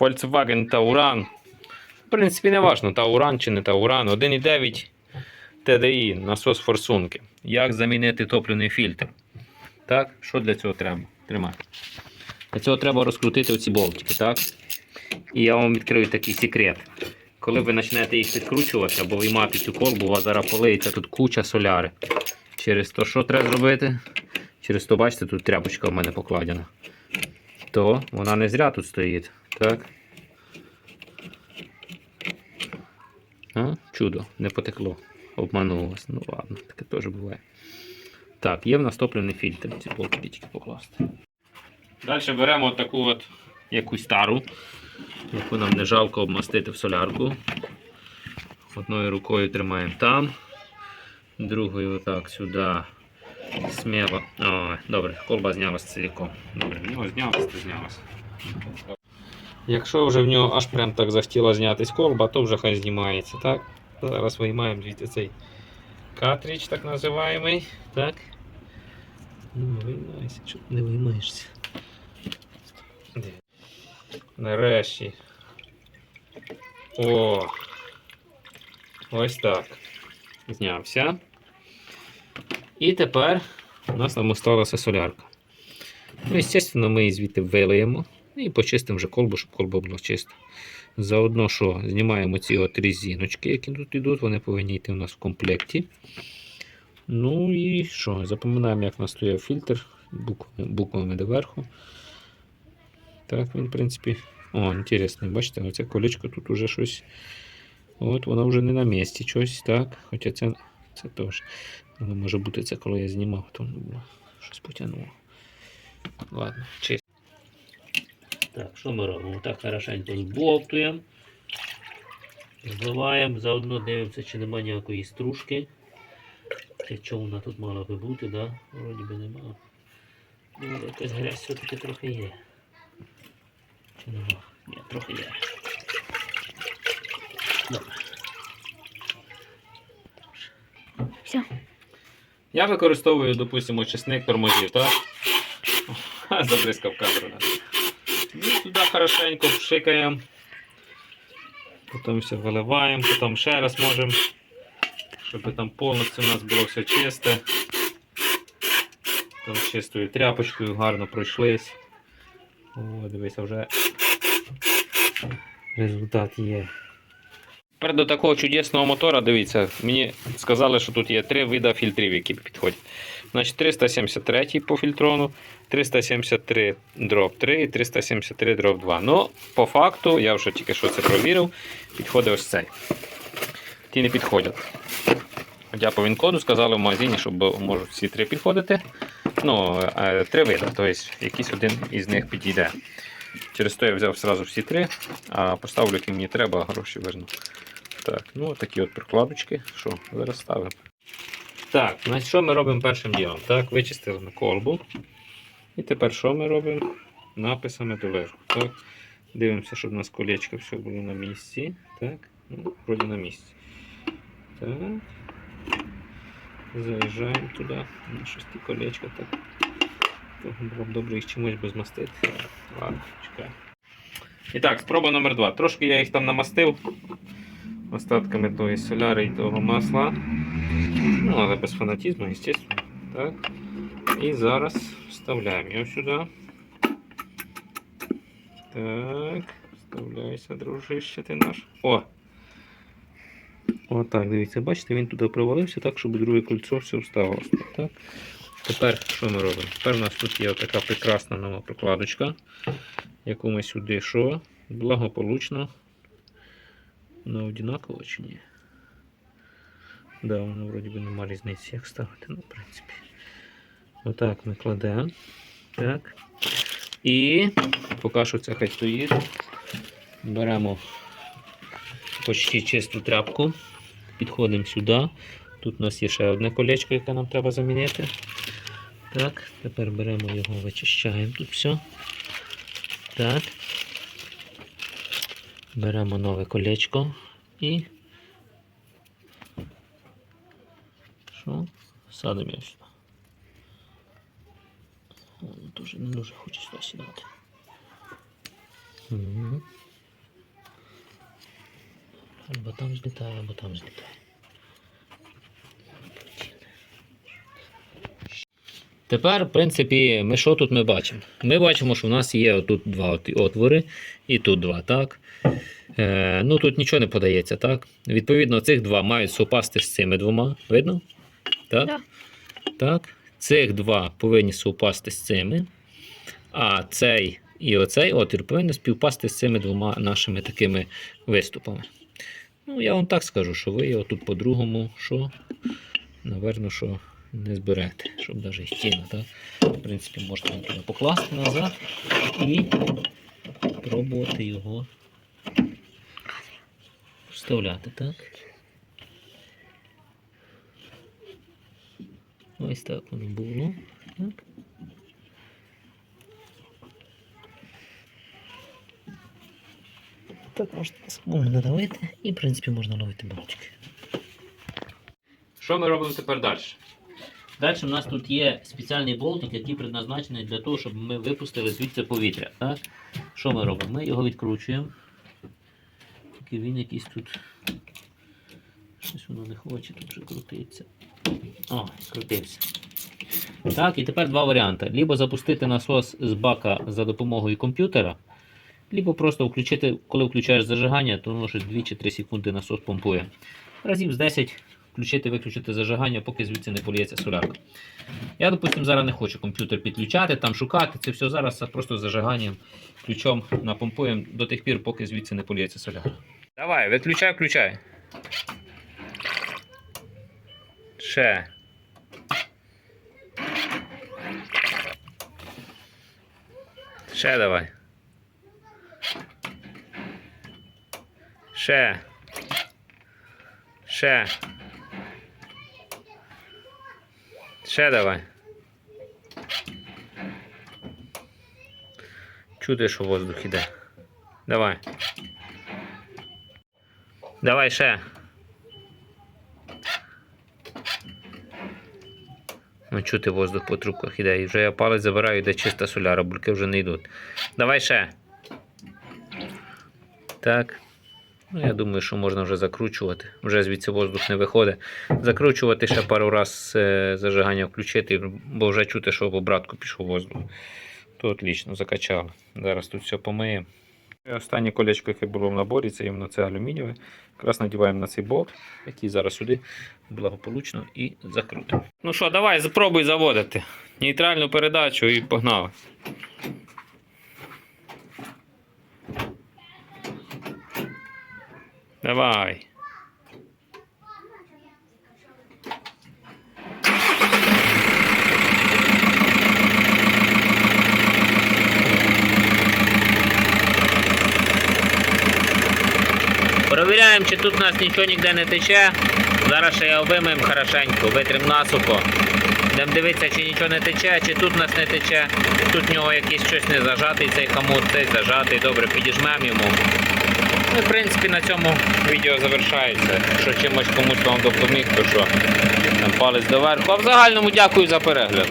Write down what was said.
Volkswagen Tauran. В принципі, не важно, Тауран чи не Тауран. 1,9 TDI, насос форсунки. Як замінити топливний фільтр? Так, що для цього треба? Тримай. Для цього треба розкрутити оці болтики, так? І я вам відкрию такий секрет. Коли ви почнете їх підкручувати або виймати цю колбу, у вас зараз полиється тут куча соляри. Через то, що треба зробити? Через то, бачите, тут тряпочка в мене покладена. То вона не зря тут стоїть. Так? А? Чудо, не потекло. Обмануло вас. Ну ладно, таке теж буває. Так, є в нас топливний фільтр. Ці болти тільки покласти. Далі беремо от таку от якусь стару, яку нам не жалко обмастити в солярку. Одною рукою тримаємо там, другою отак сюди. Сміло. О, добре, колба знялася цілком. Добре, в нього знялася, то знялася. Якщо вже в нього аж прям так захотіла знятись колба, то вже хай знімається, так? Зараз виймаємо звідти цей картридж, так називаємий. Так. Ну, виймайся, чого не виймаєшся. Нарешті. О! Ось так. Знявся. І тепер у нас там осталася солярка. Ну, звісно, ми її звідти вилиємо і почистимо вже колбу, щоб колба була чиста. Заодно, що знімаємо ці от різіночки, які тут йдуть, вони повинні йти у нас в комплекті. Ну і що? Запам'ятаємо, як у нас стояв фільтр буквами, буквами доверху. Так, він, в принципі. О, інтересно, бачите, оце колечко тут уже щось. От воно вже не на місці щось, так. Хоча це, це теж. Може бути це, коли я знімав, то щось потягнуло. Ладно, чисто. Так, що ми робимо? Так, хорошенько збовтуємо. Зливаємо, заодно дивимося, чи немає ніякої стружки. Якщо вона тут мала би бути, да? Вроді би нема. Ну, якась грязь все-таки трохи є. Чи нема? Ні, трохи є. Добре. Все. Я використовую, допустимо, чесник тормозів, так? Ха, Забризкав камеру. Ну, туди хорошенько пшикаємо. Потім все виливаємо, потім ще раз можемо, щоб там повністю у нас було все чисте. Там чистою тряпочкою гарно пройшлись. О, дивися, вже результат є. Тепер до такого чудесного мотора, дивіться, мені сказали, що тут є три види фільтрів, які підходять. Значить, 373 по фільтрону, 373 дроб 3 і 373 дроб 2. Ну, по факту, я вже тільки що це провірив, підходить ось цей. Ті не підходять. Хоча по він-коду сказали в магазині, що можуть всі три підходити. Ну, е, три види, тобто якийсь один із них підійде. Через то я взяв одразу всі три, а поставлю, які мені треба, а гроші верну. Так, ну такі от прикладочки. Що, зараз ставимо. Так, значить, що ми робимо першим ділом? Так, вичистили ми колбу. І тепер що ми робимо? Написами доверху. Так. Дивимося, щоб у нас колечко все було на місці. Так, ну, вроді на місці. Так. Заїжджаємо туди. Щось ті так. Було б добре їх чимось би змастити. Ладно, чекай. І так, спроба номер два. Трошки я їх там намастив остатками тої соляри і того масла. Ну, але без фанатизму, звісно. Так. І зараз вставляємо його сюди. Так, вставляйся, дружище ти наш. О! Отак, дивіться, бачите, він туди провалився так, щоб друге кольцо все вставилося. Так. Тепер що ми робимо? Тепер у нас тут є така прекрасна нова прокладочка, яку ми сюди що? Благополучно. Вона одинакова чи ні? Да, воно вроді би нема різниці, як ставити, ну, в принципі. Отак ми кладемо. Так. І поки що це хай стоїть. Беремо почти чисту тряпку. Підходимо сюди. Тут у нас є ще одне колечко, яке нам треба замінити. Так, тепер беремо його, вичищаємо тут все. Так. Беремо нове колечко і. Що? Садимо його сюди. Дуже не дуже хоче сюди сідати. Мгм. Або там злітає, або там злітає. Тепер, в принципі, ми що тут ми бачимо? Ми бачимо, що в нас є тут два отвори, і тут два, так? Е, ну тут нічого не подається, так? Відповідно, цих два мають супасти з цими двома. Видно? Так? Да. Так. Цих два повинні супасти з цими. А цей і оцей отвір повинні співпасти з цими двома нашими такими виступами. Ну, я вам так скажу, що ви його тут по-другому, що, наверно, що не зберете, щоб навіть стіна, так? В принципі, можете туди покласти назад і пробувати його вставляти, так? Ось так воно було. Так. Так можна самому надавити і, в принципі, можна ловити балочки. Що ми робимо тепер далі? Далі у нас тут є спеціальний болтик, який предназначений для того, щоб ми випустили звідси повітря. Так? Що ми робимо? Ми його відкручуємо. Тільки він якийсь тут. Щось воно не хоче тут вже крутиться. О, крутився. Так, і тепер два варіанти. Либо запустити насос з бака за допомогою комп'ютера, либо просто включити, коли включаєш зажигання, то воно щось 2 чи 3 секунди насос помпує. Разів з 10 включити, виключити зажигання, поки звідси не поліється солярка. Я, допустим, зараз не хочу комп'ютер підключати, там шукати. Це все зараз просто зажиганням, ключом напомпуємо до тих пір, поки звідси не поліється солярка. Давай, виключай, включай. Ще. Ще давай. Ще. Ще. Ще давай. Чути, що воздух іде. Давай. Давай ще. Ну, чути воздух по трубках іде. І вже я палець забираю, йде чиста соляра, бульки вже не йдуть. Давай ще. Так. Ну, я думаю, що можна вже закручувати. Вже звідси воздух не виходить. Закручувати ще пару раз е, зажигання включити, бо вже чути, що в обратку пішов воздух. То отлично, закачали. Зараз тут все помиємо. Останнє колечко, яке було в наборі, це іменно це алюмінієве. Якраз надіваємо на цей болт, який зараз сюди благополучно і закрутимо. Ну що, давай, спробуй заводити. Нейтральну передачу і погнали. Давай. Провіряємо, чи тут у нас нічого ніде не тече. Зараз ще я вимиємо хорошенько, витрим насухо. Будемо дивитися, чи нічого не тече, чи тут у нас не тече. Тут в нього якийсь щось не зажатий, цей хамут, цей зажатий. Добре, підіжмемо йому. Ну, в принципі, на цьому відео завершається. Якщо чимось комусь вам допоміг, то що там палець доверху. А в загальному дякую за перегляд.